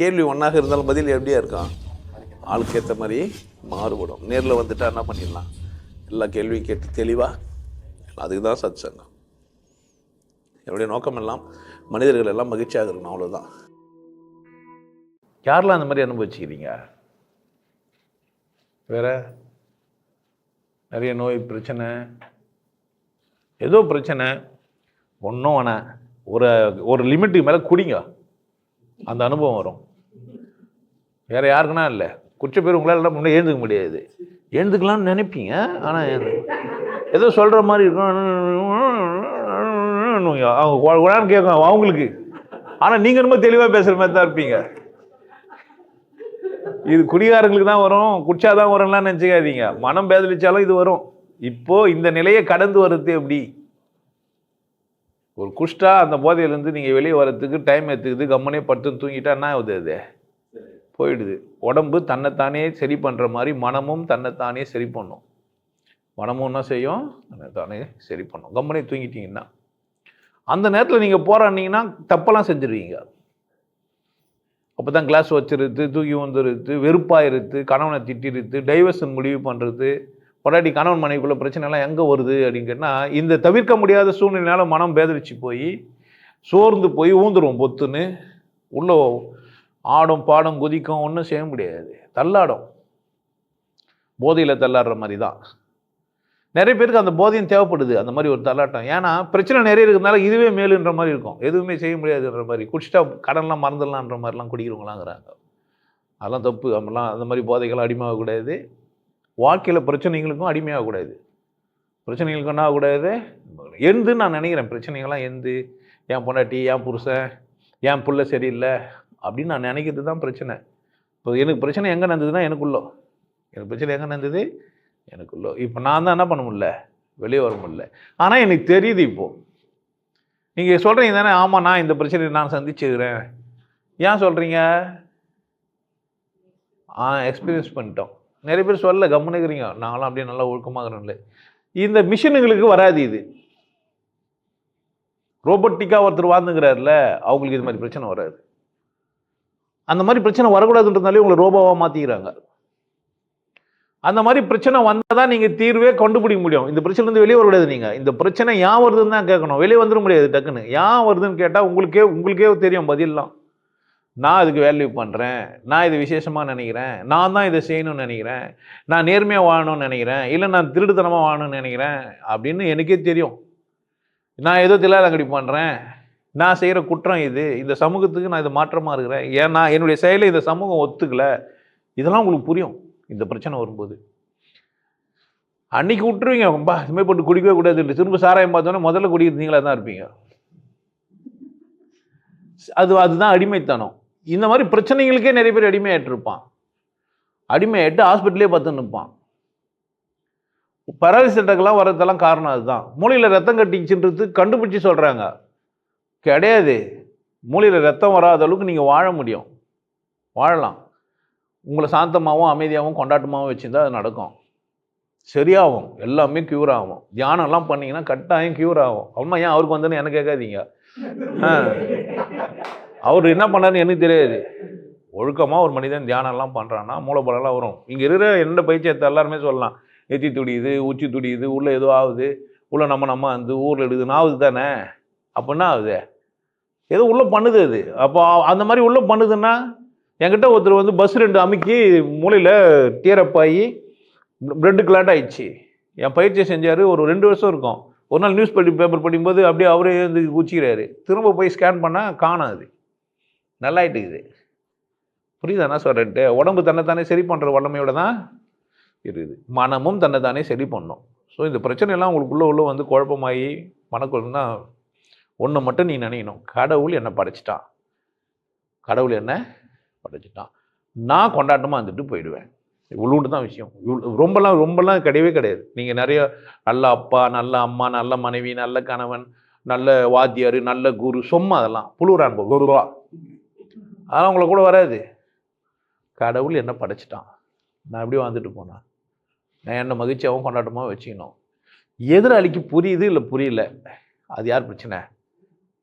கேள்வி ஒன்றாக இருந்தாலும் பதில் எப்படியா இருக்கும்? ஆளுக்கு ஏற்ற மாதிரி மாறுபடும். நேரில் வந்துட்டா என்ன பண்ணிடலாம்? எல்லா கேள்வியும் கேட்டு தெளிவாக அதுக்கு தான் சத் சங்கம் என்னுடைய நோக்கம் எல்லாம் மனிதர்கள் எல்லாம் மகிழ்ச்சியாக இருக்கணும் அவ்வளோதான் யாரெல்லாம் அந்த மாதிரி அனுபவிச்சுக்கிறீங்க? வேற? நிறைய நோய் பிரச்சனை. ஏதோ பிரச்சனை. ஒன்றும் வேணாம். ஒரு ஒரு லிமிட்டுக்கு மேலே குடிங்க. அந்த அனுபவம் வரும். வேறு யாருக்குன்னா இல்லை. குற்ற பேர் உங்களால் முன்னே எழுந்துக்க முடியாது. எழுந்துக்கலாம்னு நினைப்பீங்க. ஆனால் ஏதோ? சொல்கிற மாதிரி இருக்கும். அவங்க குழான்னு கேட்கும் அவங்களுக்கு. ஆனால் நீங்கள் ரொம்ப தெளிவாக பேசுகிற மாதிரி தான் இருப்பீங்க. இது குடிகாரங்களுக்கு தான் வரும். குடிச்சாதான் வரும்லாம் நினச்சிக்காதீங்க. மனம் பேதலிச்சாலும் இது வரும். இப்போது இந்த நிலையை கடந்து வர்றது எப்படி? ஒரு குஷ்டா அந்த போதையிலேருந்து நீங்கள் வெளியே வர்றதுக்கு டைம் எடுத்துக்குது கம்மனே படுத்துன்னு தூங்கிட்டா என்ன ஆகுது அது? போயிடுது. உடம்பு தன்னைத்தானே சரி பண்ணுற மாதிரி மனமும் தன்னைத்தானே சரி பண்ணும். மனமும் என்ன செய்யும்? தன்னைத்தானே சரி பண்ணும். கம்மனே தூங்கிட்டீங்கன்னா. அந்த நேரத்தில் நீங்கள் போராடினீங்கன்னா தப்பெல்லாம் செஞ்சுருவீங்க. அப்போ தான் கிளாஸ் வச்சிருது தூக்கி வந்துருது வெறுப்பாயிருது கணவனை திட்டிருது டைவர்ஷன் முடிவு பண்ணுறது பொண்டாட்டி கணவன் மனைவிக்குள்ள பிரச்சனைலாம் எங்கே வருது அப்படின்னு இந்த தவிர்க்க முடியாத சூழ்நிலையால் மனம் பேதரிச்சு போய் சோர்ந்து போய் ஊந்துருவோம் பொத்துன்னு. உள்ள ஆடும் பாடும் குதிக்கும் ஒன்றும் செய்ய முடியாது. தள்ளாடும். போதையில் தள்ளாடுற மாதிரி தான் நிறைய பேருக்கு அந்த போதையும் தேவைப்படுது. அந்த மாதிரி ஒரு தள்ளாட்டம். ஏன்னா பிரச்சனை நிறைய இருக்கிறதுனால இதுவே மேலுன்ற மாதிரி இருக்கும். எதுவுமே செய்ய முடியாதுன்ற மாதிரி. குடிச்சிட்டா கடன்லாம் மறந்துடலான்ற மாதிரிலாம் குடிக்கிறவங்களாங்கிறாங்க. அதெல்லாம் தப்பு. நம்மலாம் அந்த மாதிரி போதைகள் அடிமையாகக்கூடாது. வாழ்க்கையில் பிரச்சனைகளுக்கும் அடிமையாகக்கூடாது. பிரச்சனைகளுக்கு என்ன ஆகக்கூடாது? எந்துன்னு நான் நினைக்கிறேன். பிரச்சனைகள்லாம் எந்து. என் பொண்டாட்டி என் புருஷன் என் பிள்ளை சரியில்லை. அப்படின்னு நான் நினைக்கிறது தான் பிரச்சனை. இப்போ எனக்கு பிரச்சனை எங்கே நடந்ததுன்னா எனக்குள்ளோ. எனக்கு பிரச்சனை எங்கே நடந்தது? எனக்குள்ளோ. இப்போ நான் தான் என்ன பண்ண முடியல? வெளியே வர முடியல. ஆனால் எனக்கு தெரியுது இப்போது நீங்கள் சொல்கிறீங்க தானே ஆமாம் நான் இந்த பிரச்சனையை நான் சந்திச்சுக்கிறேன். ஏன் சொல்கிறீங்க ஆ எக்ஸ்பீரியன்ஸ் பண்ணிட்டோம். நிறைய பேர் சொல்ல கம்முனுக்குறீங்க. நாங்களாம் அப்படியே நல்லா ஒழுக்கமாகறோம்ல இந்த மிஷினுங்களுக்கு வராது இது. ரோபோட்டிக்காக ஒருத்தர் வாழ்ந்துங்கிறாருல அவங்களுக்கு இது மாதிரி பிரச்சனை வராது. அந்த மாதிரி பிரச்சனை வரக்கூடாதுன்றதுனாலே உங்களை ரோபோவாக மாற்றிக்கிறாங்க அந்த மாதிரி பிரச்சனை வந்தால் தான் நீங்கள் தீர்வே கண்டுபிடிக்க முடியும். இந்த பிரச்சனைலேருந்து வெளியே வரக்கூடாது நீங்கள் இந்த பிரச்சனை ஏன் வருதுன்னு தான் கேட்கணும். வெளியே வந்துட முடியாது டக்குன்னு. ஏன் வருதுன்னு கேட்டால் உங்களுக்கே உங்களுக்கே தெரியும் பதிலாம் நான் இதுக்கு வேல்யூ பண்ணுறேன் நான் இது விசேஷமாக நினைக்கிறேன். நான் தான் இதை செய்யணும்னு நினைக்கிறேன். நான் நேர்மையாக வாழணும்னு நினைக்கிறேன். இல்லை நான் திருடுத்தனமாக வாழணும்னு நினைக்கிறேன். அப்படின்னு எனக்கே தெரியும். நான் ஏதோ தில்லாலங்கடி பண்ணுறேன் நான் செய்கிற குற்றம் இது இந்த சமூகத்துக்கு நான் இது மாற்றமாக இருக்கிறேன். ஏன்னா என்னுடைய செயலை இந்த சமூகம் ஒத்துக்கல? இதெல்லாம் உங்களுக்கு புரியும். இந்த பிரச்சனை வரும்போது. அன்னைக்கு விட்டுருவீங்க. பா இதுமாதிரி போட்டு குடிக்கவே கூடாது திரும்ப சாராயம் பார்த்தோன்னே முதல்ல குடிக்கிறது நீங்களாக தான் இருப்பீங்க. அது அதுதான் அடிமைத்தனம். இந்த மாதிரி பிரச்சனைகளுக்கே நிறைய பேர் அடிமையாயிட்டு இருப்பான் அடிமையாயிட்டு ஹாஸ்பிட்டலே பார்த்து நிற்பான் பராலிசிட்டக்கெல்லாம் வர்றதெல்லாம் காரணம் அதுதான். மூளையில் ரத்தம் கட்டிச்சுன்றது கண்டுபிடிச்சி சொல்கிறாங்க கிடையாது. மூளையில் ரத்தம் வராத அளவுக்கு நீங்கள் வாழ முடியும். வாழலாம். உங்களை சாந்தமாகவும் அமைதியாகவும் கொண்டாட்டமாகவும் வச்சுருந்தா அது நடக்கும். சரியாகும். எல்லாமே க்யூர் ஆகும். தியானம்லாம் பண்ணிங்கன்னா கட்டாயம் க்யூர் ஆகும். அம்மா ஏன் அவருக்கு வந்தேன்னு எனக்கு கேட்காதீங்க? அவர் என்ன பண்ணாருன்னு எனக்கு தெரியாது. ஒழுக்கமாக ஒரு மனிதன் தியானம்லாம் பண்ணுறான்னா மூலப்படலாம் வரும். இங்கே இருக்கிற எந்த பயிற்சியத்தை எல்லாருமே சொல்லலாம். நெத்தி துடியுது உச்சி துடியுது உள்ளே ஏதோ ஆகுது உள்ளே நம்ம நம்ம அந்த ஊரில் எடுக்குதுன்னு ஆகுது தானே அப்படின்னா ஆகுது ஏதோ உள்ளே பண்ணுது அது. அப்போ அந்த மாதிரி உள்ளே பண்ணுதுன்னா என்கிட்ட ஒருத்தர் வந்து பஸ் ரெண்டு அமுக்கி மூளையில் டீரப்பாகி பிரெட்டு கிளாட் ஆயிடுச்சு. என் பயிற்சியை செஞ்சார் ஒரு ரெண்டு வருஷம் இருக்கும். ஒரு நாள் நியூஸ் படி பேப்பர் படிக்கும்போது அப்படியே அவரே வந்து குச்சிக்கிறாரு. திரும்ப போய் ஸ்கேன் பண்ணால் காணாது நல்லாயிட்டுக்குது புரியுதா என்ன சொல்கிறேன்ட்டு உடம்பு தன்னைத்தானே சரி பண்ணுற வல்லமையோட தான் இருக்குது. மனமும் தன்னைத்தானே சரி பண்ணும். ஸோ இந்த பிரச்சனையெல்லாம் உங்களுக்குள்ளே உள்ள வந்து குழப்பமாகி மனக்குழந்தான் ஒன்று மட்டும் நீ நினைக்கணும். கடவுள் என்னை படைச்சிட்டான். கடவுள் என்ன படைச்சிட்டான். நான் கொண்டாட்டமாக இருந்துட்டு போயிடுவேன். இவ்வளோண்டு தான் விஷயம். இவ்வளோ ரொம்பலாம் ரொம்பலாம் கிடையவே கிடையாது. நீங்கள் நிறைய நல்ல அப்பா நல்ல அம்மா நல்ல மனைவி நல்ல கணவன் நல்ல வாத்தியார் நல்ல குரு சும்மா அதெல்லாம். புழுறான் குருவா. அதெல்லாம் உங்களை கூட வராது. கடவுள் என்ன படைச்சிட்டான். நான் எப்படி வாழ்ந்துட்டு போனேன். நான் என்ன மகிழ்ச்சியாகவும் கொண்டாட்டமாக வச்சுக்கணும். எதிராளிக்கு புரியுது இல்லை புரியல? அது யார் பிரச்சனை?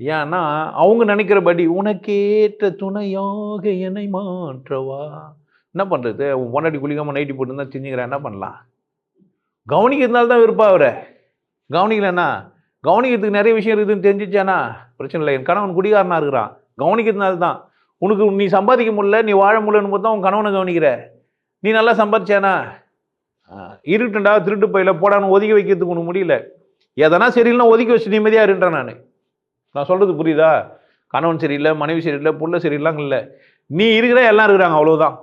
ஏன்னா அவங்க நினைக்கிறபடி உனக்கேற்ற துணையாக என்னை மாற்றவா? என்ன பண்ணுறது உன் பொண்டாட்டி குளிக்காமல் நைட்டி போட்டுருந்தா செஞ்சுக்கிறேன். என்ன பண்ணலாம்? கவனிக்கிறதுனால தான் விருப்பம் அவரை. கவனிக்கலண்ணா கவனிக்கிறதுக்கு நிறைய விஷயம் இருக்குதுன்னு தெரிஞ்சிச்சானா பிரச்சனை இல்லை. என் கணவன் குடிகாரனாக இருக்கிறான். கவனிக்கிறதுனால தான். உனக்கு நீ சம்பாதிக்க முடியல நீ வாழ முடியலன்னு பார்த்தா உன் கணவனை கவனிக்கிற. நீ நல்லா சம்பாதிச்சானா இருட்டுண்டா திருட்டு பையில போடான்னு ஒதுக்கி வைக்கிறதுக்கு உனக்கு முடியல. எதனா சரியில்லைனா ஒதுக்கி வச்சு நிம்மதியாக இருன்றேன் நான். நான் சொல்கிறது புரியுதா? கணவன் சரியில்லை மனைவி சரியில்லை புள்ள சரியில்லாம் இல்லை. நீ இருக்கிற எல்லாம் இருக்கிறாங்க அவ்வளோதான்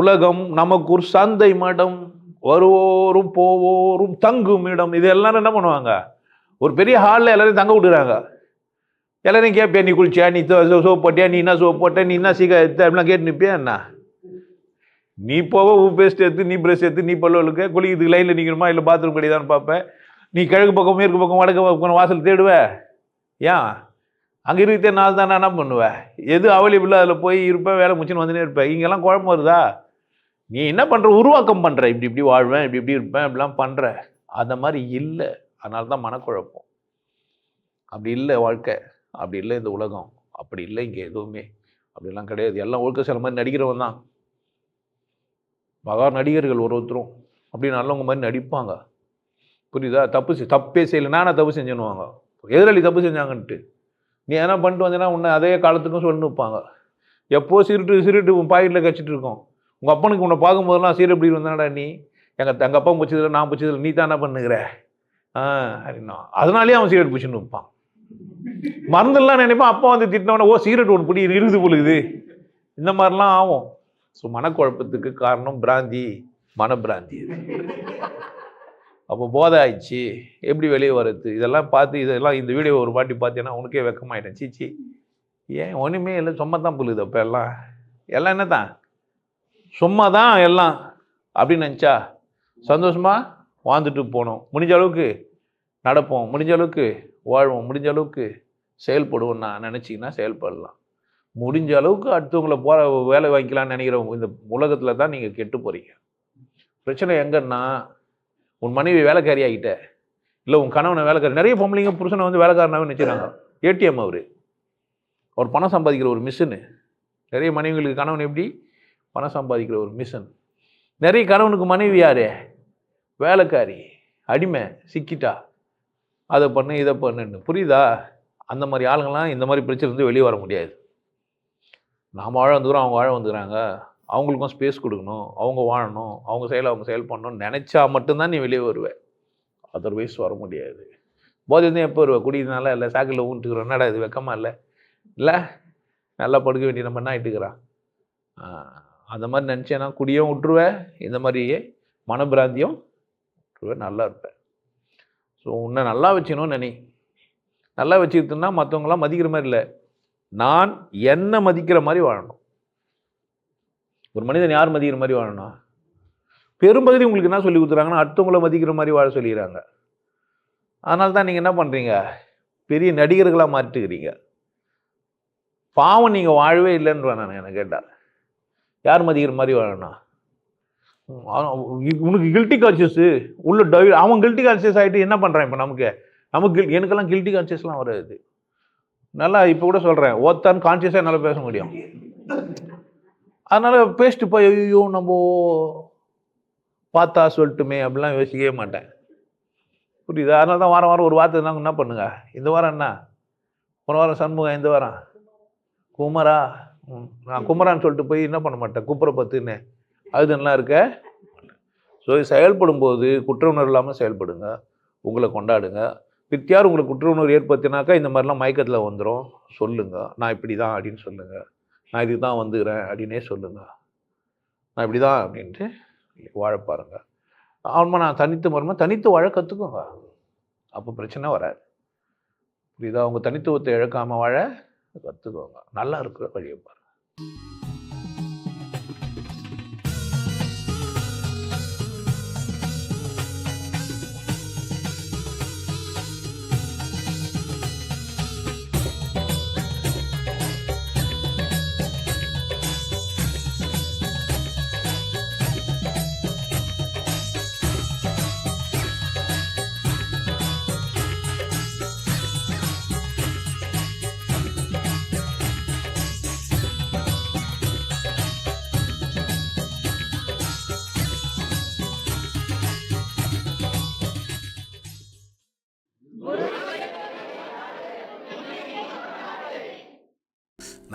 உலகம் நமக்கு ஒரு சந்தை மடம் வருவோரும் போவோரும் தங்கும் இடம். இது எல்லாரும் என்ன பண்ணுவாங்க? ஒரு பெரிய ஹாலில் எல்லாரையும் தங்க விட்டுறாங்க. எல்லாரையும் கேட்பியா நீ குளிச்சியா? நீ சோப் போட்டியா? நீ என்ன சோப் போட்ட? நீ என்ன சீக்கிரம் எடுத்த? அப்படிலாம் கேட்டு நிற்பியா என்ன? நீ போவ உப்பு பேஸ்ட் எடுத்து நீ ப்ரெஷ் எடுத்து நீ பல்லுவலுக்கு குளிக்கிறதுக்கு லைனில் நிற்கணுமா இல்லை பாத்ரூம் கிடையாதான்னு பார்ப்பேன். நீ கிழக்கு பக்கம் மேற்கு பக்கம் வடக்கு பக்கம் வாசல் தேடுவ? ஏன்? அங்கே இருக்கிறதே நாள் தான் நான் என்ன பண்ணுவேன் எது அவைலபிளாக அதில் போய் இருப்பேன் வேலை முடிச்சுன்னு வந்துனே இருப்பேன் இங்கெல்லாம் குழப்பம் வருதா? நீ என்ன பண்ணுற உருவாக்கம் பண்ணுற இப்படி இப்படி வாழ்வேன் இப்படி இப்படி இருப்பேன் இப்படிலாம் பண்ணுற அந்த மாதிரி இல்லை. அதனால தான் மனக்குழப்பம். அப்படி இல்லை வாழ்க்கை. அப்படி இல்லை இந்த உலகம். அப்படி இல்லை இங்கே எதுவுமே. அப்படிலாம் கிடையாது. எல்லாம் ஒழுக்க சில மாதிரி நடிக்கிறவன் தான். மகா நடிகர்கள் ஒரு ஒருத்தரும். அப்படி நல்லவங்க மாதிரி நடிப்பாங்க. புரியுதா? தப்பு செய் தப்பே செய்யலை. நானே தப்பு செஞ்சேன்னுவாங்க. எதிராளி தப்பு செஞ்சாங்கன்ட்டு. நீ என்ன பண்ணிட்டு வந்தேன்னா உன்னை அதே காலத்துக்கும் சொல்லி நிற்பாங்க எப்போ சிறுட்டு சிறுட்டு உன் பாக்கெட்டில் கச்சிட்டு இருக்கோம். உங்கள் அப்பனுக்கு உன்னை பார்க்கும்போதெல்லாம் சீர் எப்படி வந்தாடா நீ? எங்கள் எங்கள் அப்பா பிடிச்சதில்ல நான் பிடிச்சதில்ல நீ தான் என்ன பண்ணுகிற? ஆ அப்படின்னா. அதனாலேயே அவன் சீரட் பிடிச்சின்னு நிற்பான் மறந்துடலாம் நினைப்பான். அப்பா வந்து திட்டினவன ஓ சீரட் ஒன்று பிடி இருக்குது பொழுது. இந்த மாதிரிலாம் ஆகும். ஸோ மனக்குழப்பத்துக்கு காரணம் பிராந்தி மனப்பிராந்தி. அப்போ போதை ஆயிடுச்சு எப்படி வெளியே வருது இதெல்லாம் பார்த்து இதெல்லாம் இந்த வீடியோ ஒரு பாட்டி பார்த்தீங்கன்னா உனக்கே வெக்கமாயிட்டேன் சீச்சி ஏன்? ஒன்றுமே இல்லை. சும்மா தான் புழுது அப்போ எல்லாம். எல்லாம் என்ன தான் சும்மா தான் எல்லாம். அப்படின்னு நினச்சா சந்தோஷமாக வாழ்ந்துட்டு போனோம் முடிஞ்ச அளவுக்கு நடப்போம். முடிஞ்ச அளவுக்கு வாழ்வோம். முடிஞ்ச அளவுக்கு செயல்படுவோம் நான் நினச்சிங்கன்னா செயல்படலாம். முடிஞ்ச அளவுக்கு அடுத்தவங்களை போகிற வேலை வாங்கிக்கலாம்னு நினைக்கிறவங்க இந்த உலகத்தில் தான் நீங்கள் கெட்டு போகிறீங்க பிரச்சனை எங்கன்னா உன் மனைவி வேலைக்காரி ஆகிட்ட இல்லை உன் கணவனை வேலைக்காரி நிறைய பொம்பளைங்க புருஷனை வந்து வேலைக்காரனாகவே நினச்சிக்கிறாங்க. ஏடிஎம் அவர். அவர் பணம் சம்பாதிக்கிற ஒரு மிஷினு. நிறைய மனைவிகளுக்கு கணவன் எப்படி? பணம் சம்பாதிக்கிற ஒரு மிஷன். நிறைய கணவனுக்கு மனைவி யார்? வேலைக்காரி. அடிமை. சிக்கிட்டா. அதை பண்ணு இதை பண்ணுன்னு. புரியுதா? அந்த மாதிரி ஆளுங்கள்லாம் இந்த மாதிரி பிரச்சனை வந்து வெளியே வர முடியாது. நாம் வாழ வந்துக்கிறோம் அவங்க வாழ வந்துக்கிறாங்க. அவங்களுக்கும் ஸ்பேஸ் கொடுக்கணும் அவங்க வாழணும் அவங்க செயலை அவங்க செயல் பண்ணணும்னு நினச்சா மட்டும்தான் நீ வெளியே வருவேன் அதர்வைஸ் வர முடியாது. போதை எப்போ வருவேன் குடிக்கிறதுனால இல்லை சாக்கில் ஊன்ட்டுக்கிறோம் என்னடா இது வெக்கமாக இல்லை? இல்லை நல்லா படுக்க வேண்டிய நம்ம என்ன ஆகிட்டுக்கிறான் அந்த மாதிரி நினச்சேன்னா குடியும் விட்டுருவேன் இந்த மாதிரியே மனபிராந்தியும் விட்டுருவேன் நல்லா இருப்பேன் ஸோ உன்னை நல்லா வச்சுக்கணும்னு நினை நல்லா வச்சுக்கிட்டுனா மற்றவங்களாம் மதிக்கிற மாதிரி இல்லை. நான் என்னை மதிக்கிற மாதிரி வாழணும். ஒரு மனிதன் யார் மதிக்கிற மாதிரி வாழணும் பெரும்பகுதி உங்களுக்கு என்ன சொல்லி கொடுத்துறாங்கன்னா அடுத்தவங்கள மதிக்கிற மாதிரி வாழ சொல்லிடுறாங்க அதனால தான் நீங்கள் என்ன பண்ணுறீங்க பெரிய நடிகர்களாக மாறிட்டுக்கிறீங்க பாவம் நீங்கள் வாழவே இல்லைன்னு நான் என்ன கேட்டால் யார் மதிக்கிற மாதிரி வாழணும் உனக்கு கில்ட்டி கான்சியஸு உள்ள டை அவன் கில்ட்டி கான்சியஸ் ஆகிட்டு என்ன பண்ணுறான் இப்போ நமக்கு? நமக்கு எனக்கெல்லாம் கில்ட்டி கான்சியஸ்லாம் வராது. நல்லா இப்போ கூட சொல்கிறேன் ஓத்தான் கான்சியஸாக என்னால் பேச முடியும். அதனால் பேசிட்டு போய் ஐயோ நம்ம பார்த்தா சொல்லட்டுமே அப்படிலாம் யோசிக்கவே மாட்டேன். புரியுது? அதனால தான் வாரம் வாரம் ஒரு வார்த்தை இருந்தாங்க என்ன பண்ணுங்க? இந்த வாரம் என்ன? போன வாரம் சண்முகம் இந்த வாரம். குமரா? நான் குமரான்னு சொல்லிட்டு போய் என்ன பண்ண மாட்டேன்? குப்புரை பத்துன்னு. அது நல்லா இருக்க? ஸோ செயல்படும் போது குற்ற உணர்வு இல்லாமல் செயல்படுங்க. உங்களை கொண்டாடுங்க. பித்தியார் உங்களுக்கு குற்ற உணர்வு ஏற்படுத்தினாக்கா இந்த மாதிரிலாம் மயக்கத்தில் வந்துடும் சொல்லுங்கள் நான் இப்படி தான் அப்படின்னு சொல்லுங்கள் நான் இதுக்கு தான் வந்துக்கிறேன் அப்படின்னே சொல்லுங்கள் நான் இப்படி தான் அப்படின்ட்டு வாழ பாருங்க. ஆமா நான் தனித்து மரமாக தனித்து வாழ கற்றுக்கோங்க அப்போ பிரச்சனை வராது. புரியுதா? உங்கள் தனித்துவத்தை இழக்காமல் வாழ கற்றுக்கோங்க நல்லா இருக்கிற வழியை பாருங்கள்